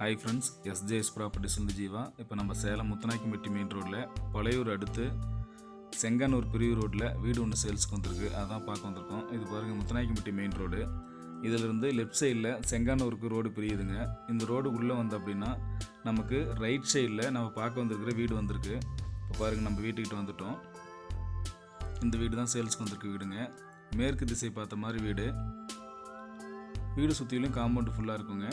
Hi friends SJS ப்ராப்பர்ட்டிஸ்லேருந்து ஜீவா. இப்போ நம்ம சேலம் முத்தநாய்க்கும்பட்டி மெயின் ரோட்டில் பழையூர் அடுத்து செங்கானூர் பிரிவு ரோட்டில் வீடு ஒன்று சேல்ஸ்க்கு வந்திருக்கு. அதான் பார்க்க வந்திருக்கோம். இது பாருங்கள் முத்தநாய்க்கும்பட்டி மெயின் ரோடு இதிலிருந்து லெஃப்ட் சைடில் செங்கானூருக்கு ரோடு பிரியுதுங்க. இந்த ரோடு உள்ளே வந்து அப்படின்னா நமக்கு ரைட் சைடில் நம்ம பார்க்க வந்திருக்கிற வீடு வந்திருக்கு. இப்போ பாருங்கள் நம்ம வீட்டுக்கிட்ட வந்துட்டோம். இந்த வீடு தான் சேல்ஸுக்கு வந்திருக்கு வீடுங்க. மேற்கு திசை பார்த்த மாதிரி வீடு. வீடு சுற்றிலும் காம்பவுண்டு ஃபுல்லாக இருக்குங்க.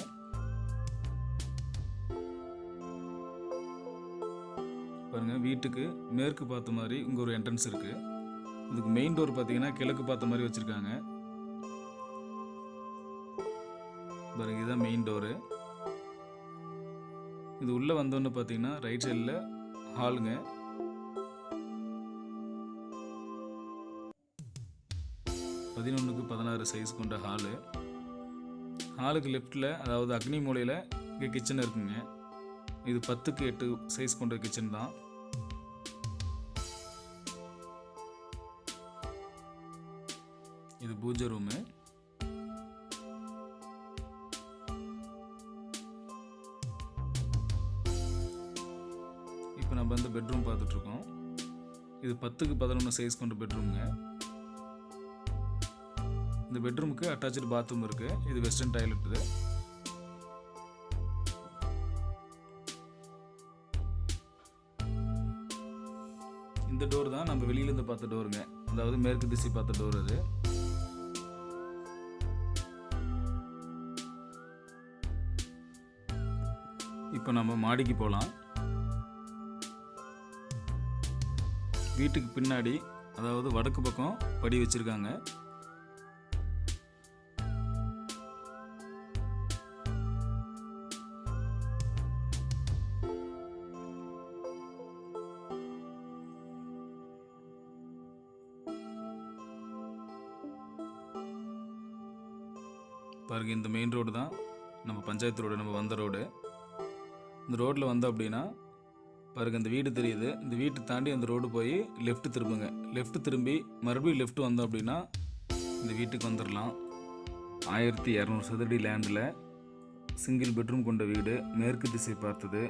பாருங்க வீட்டுக்கு மேற்கு பார்த்த மாதிரி இங்கே ஒரு என்ட்ரன்ஸ் இருக்குது இதுக்கு மெயின் டோர் பார்த்தீங்கன்னா கிழக்கு பார்த்த மாதிரி வச்சுருக்காங்க. பாருங்க இதுதான் மெயின் டோரு இது உள்ளே வந்தோன்னு பார்த்தீங்கன்னா ரைட் சைடில் ஹாலுங்க பதினொன்றுக்கு பதினாறு சைஸ் கொண்ட ஹாலு ஹாலுக்கு லெஃப்டில் அதாவது அக்னி மூலையில் இங்கே கிச்சன் இருக்குங்க. இது பத்துக்கு எட்டு சைஸ் கொண்ட கிச்சன் தான். இது பூஜை ரூமு இப்போ நம்ம வந்து பெட்ரூம் பார்த்துட்ருக்கோம். இது பத்துக்கு பதினொன்று சைஸ் கொண்ட பெட்ரூம்ங்க இந்த பெட்ரூமுக்கு அட்டாச்சு பாத்ரூம் இருக்குது இது வெஸ்டர்ன் டாய்லெட் இது இந்த டோர் தான் நம்ம வெளியிலேருந்து பார்த்த டோருங்க அதாவது மேற்கு திசை பார்த்த டோர் அது. இப்போ நம்ம மாடிக்கு போகலாம் வீட்டுக்கு பின்னாடி அதாவது வடக்கு பக்கம் படி வச்சுருக்காங்க. பாருங்க இந்த மெயின் ரோடு தான். நம்ம பஞ்சாயத்து ரோடு நம்ம வந்த ரோடு இந்த ரோட்டில் வந்தோம் அப்படின்னா பாருங்க இந்த வீடு தெரியுது. இந்த வீட்டை தாண்டி அந்த ரோடு போய் லெஃப்ட் திரும்புங்க. லெஃப்ட் திரும்பி மறுபடியும் லெஃப்ட் வந்தோம் அப்படின்னா இந்த வீட்டுக்கு வந்துடலாம் ஆயிரத்தி இரநூறு சதுரடி லேண்டில் சிங்கிள் பெட்ரூம் கொண்ட வீடு மேற்கு திசை பார்த்தது.